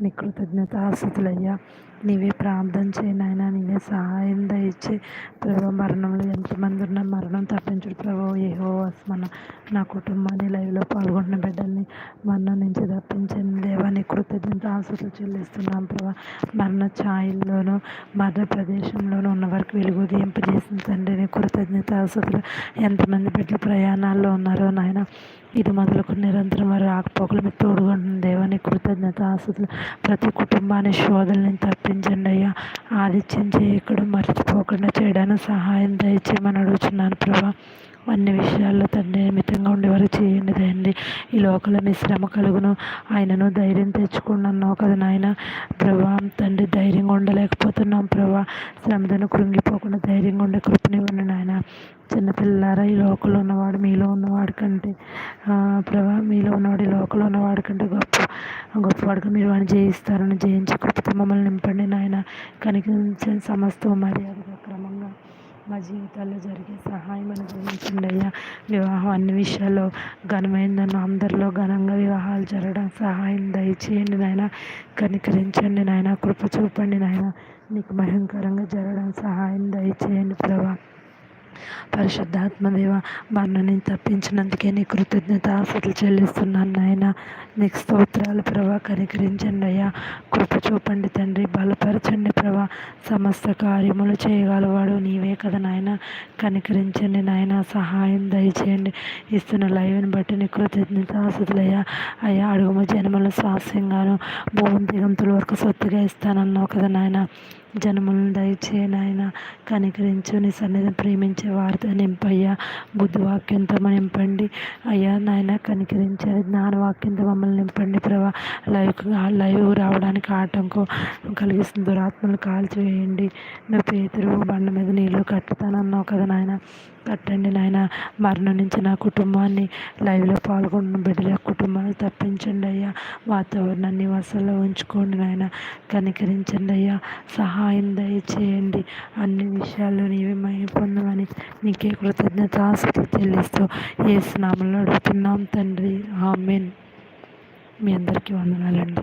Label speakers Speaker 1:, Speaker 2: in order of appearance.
Speaker 1: నీ కృతజ్ఞత ఆస్తులయ్యా నీవే ప్రార్థన చేయనైనా నీవే సహాయం దయచే ప్రభు మరణంలో ఎంతమంది ఉన్న మరణం తప్పించుడు ప్రభు. ఏహో మన నా కుటుంబాన్ని లైవ్లో పాల్గొంటున్న బిడ్డల్ని మరణం నుంచి తప్పించండి. దేవా నీ కృతజ్ఞత ఆస్తులు చెల్లిస్తున్నాం ప్రభా. మరణ ఛాయల్లోనూ మరణ ప్రదేశంలోనూ ఉన్న వరకు వెలుగు దింపజేసిన తండ్రి నీ కృతజ్ఞత ఆస్తులు ఎంతమంది బిడ్డలు ప్రయాణాల్లో ఉన్నారో నాయన ఇది మొదలుకొని నిరంతరం వారు ఆకపోకలు మీకు తోడుకుంటుంది దేవానికి కృతజ్ఞత ఆస్తులు. ప్రతి కుటుంబాన్ని శోధనని తప్పించండి అయ్యా. ఆదిత్యం చేయకుండా మర్చిపోకుండా చేయడానికి సహాయం దయచేయమని అడుగుతున్నాను ప్రభా. అన్ని విషయాల్లో తండ్రి నిమిత్తంగా ఈ లోకల మీ శ్రమ కలుగును. ఆయనను ధైర్యం తెచ్చుకున్నాను కదా నాయన. ప్రభా తండ్రి ధైర్యంగా ఉండలేకపోతున్నాం ప్రభా. శ్రమతను కృంగిపోకుండా ధైర్యంగా ఉండే కృపనివ్వండి నాయన. చిన్నపిల్లారా ఈ లోకలు ఉన్నవాడు మీలో ఉన్నవాడు కంటే ప్రభా మీలో ఉన్నవాడు ఈ లోకంలో ఉన్నవాడు కంటే గొప్ప గొప్పవాడుగా మీరు వాడిని జయిస్తారని జయించి కృపతో మమ్మల్ని నింపండి నాయన. కనిపించిన సమస్తం మర్యాదగా. మా జీవితాల్లో జరిగే సహాయం అనుగ్రహించండి అయ్యా వివాహం అన్ని విషయాల్లో ఘనమైందన్న అందరిలో ఘనంగా వివాహాలు జరగడం సహాయం దయచేయండి నాయన. కనికరించండి నాయన. కృప చూపండి నాయన. నీకు భయంకరంగా జరగడం సహాయం దయచేయండి ప్రభా. పరిశుద్ధాత్మదేవ మరణని తప్పించినందుకే నీ కృతజ్ఞత ఆశలు చెల్లిస్తున్నాను నాయన. నీకు స్తోత్రాలు ప్రభా కనికరించండి అయ్యా. కృప చూపండి తండ్రి బలపరచండి ప్రభా. సమస్త కార్యములు చేయగలవాడు నీవే కదా నాయన. కనికరించండి నాయన సహాయం దయచేయండి. ఇస్తున్న లైవ్ని బట్టి నీ కృతజ్ఞత ఆశలయ్యా అయ్యా. అడుగుమ జన్మల స్వాస్యంగాను భూమి దిగంతుల వరకు సొత్తుగా ఇస్తానన్నావు కదా నాయన. జనములను దయచే నాయన కనికరించు నీ సన్నిధి ప్రేమించే వారితో నింపయ్యా. బుద్ధివాక్యంతో నింపండి. అయ్యా నాయన కనికరించే జ్ఞానవాక్యంతో మమ్మల్ని నింపండి ప్రభా. లైవ్ లైవ్ రావడానికి ఆటంకం కలిగిస్తుంది దురాత్మలు కాల్చివేయండి. నా పేతురు బండ మీద నీళ్ళు కట్టుతానన్నావు కదా నాయన. కట్టండి నాయన. మరణం నుంచి నా కుటుంబాన్ని లైవ్లో పాల్గొన్న బిడ్డల కుటుంబాన్ని తప్పించండి అయ్యా. వాతావరణాన్ని వసల్లో ఉంచుకోండి నాయన. కనికరించండి అయ్యా. సహాయం దయచేయండి. అన్ని విషయాల్లో నీవే మహిమ పొందమని నీకే కృతజ్ఞత ఆసక్తి చెల్లిస్తూ ఏ స్నామంలో అడుగుతున్నాం తండ్రి. ఆమెన్. మీ అందరికీ వందనాలండి.